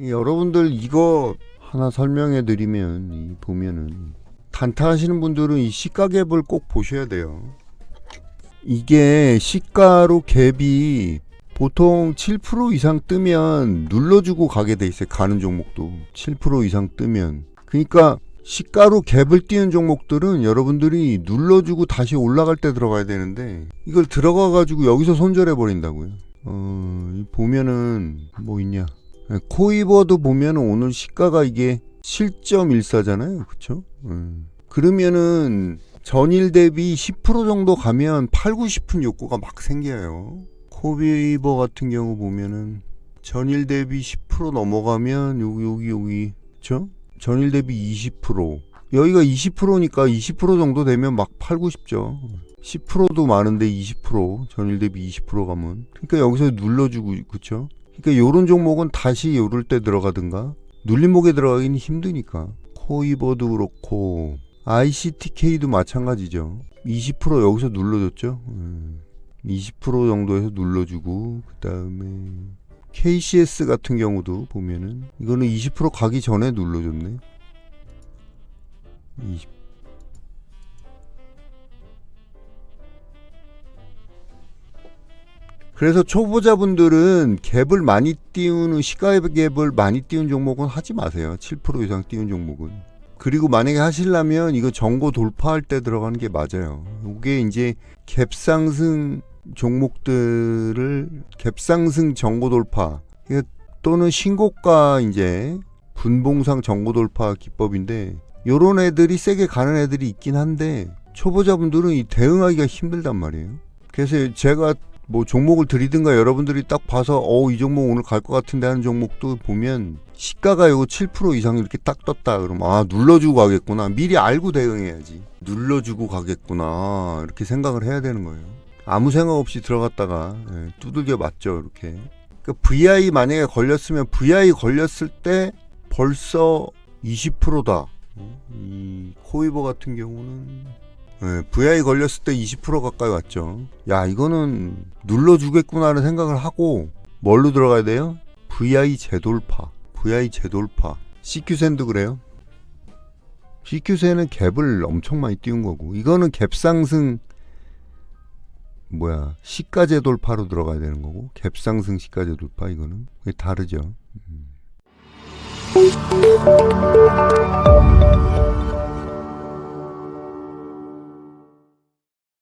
여러분들 이거 하나 설명해 드리면 이 보면은 단타 하시는 분들은 이 시가 갭을 꼭 보셔야 돼요. 이게 시가로 갭이 보통 7% 이상 뜨면 눌러주고 가게 돼 있어요. 가는 종목도 7% 이상 뜨면. 그러니까 시가로 갭을 띄운 종목들은 여러분들이 눌러주고 다시 올라갈 때 들어가야 되는데 이걸 들어가 가지고 여기서 손절해 버린다고요. 어, 이 보면은 뭐 있냐? 네, 코이버도 보면은 오늘 시가가 이게 7.14잖아요. 그쵸? 음. 그러면은 전일 대비 10% 정도 가면 팔고 싶은 욕구가 막 생겨요. 코이버 같은 경우 보면은 전일 대비 10% 넘어가면 여기 여기 여기 그쵸? 전일 대비 20% 여기가 20%니까 20% 정도 되면 막 팔고 싶죠. 10%도 많은데 20% 전일 대비 20% 가면 그러니까 여기서 눌러주고 그쵸? 그러니까 요런 종목은 다시 요럴 때 들어가든가 눌림목에 들어가기는 힘드니까. 코이버도 그렇고 ICTK도 마찬가지죠. 20% 여기서 눌러줬죠? 음, 20% 정도에서 눌러주고 그 다음에 KCS 같은 경우도 보면은 이거는 20% 가기 전에 눌러줬네. 20 그래서 초보자분들은 갭을 많이 띄우는 시가 갭을 많이 띄운 종목은 하지 마세요. 7% 이상 띄운 종목은. 그리고 만약에 하시려면 이거 정고 돌파할 때 들어가는 게 맞아요. 이게 이제 갭 상승 종목들을 갭 상승 정고 돌파 또는 신고가 이제 분봉상 정고 돌파 기법인데 요런 애들이 세게 가는 애들이 있긴 한데 초보자분들은 이 대응하기가 힘들단 말이에요. 그래서 제가 뭐 종목을 드리든가 여러분들이 딱 봐서 어 이 종목 오늘 갈 것 같은데 하는 종목도 보면 시가가 요거 7% 이상 이렇게 딱 떴다. 그러면 아 눌러주고 가겠구나. 미리 알고 대응해야지. 눌러주고 가겠구나. 이렇게 생각을 해야 되는 거예요. 아무 생각 없이 들어갔다가 예, 두들겨 맞죠 이렇게. 그 VI 만약에 걸렸으면 VI 걸렸을 때 벌써 20%다. 이 코이버 같은 경우는 예, VI 걸렸을 때 20% 가까이 왔죠. 야, 이거는 눌러주겠구나라는 생각을 하고 뭘로 들어가야 돼요? VI 재돌파. VI 재돌파. CQ센도 그래요. CQ센은 갭을 엄청 많이 띄운 거고 이거는 갭 상승 뭐야 시가제 돌파로 들어가야 되는 거고 갭 상승 시가제 돌파 이거는 그게 다르죠. 음.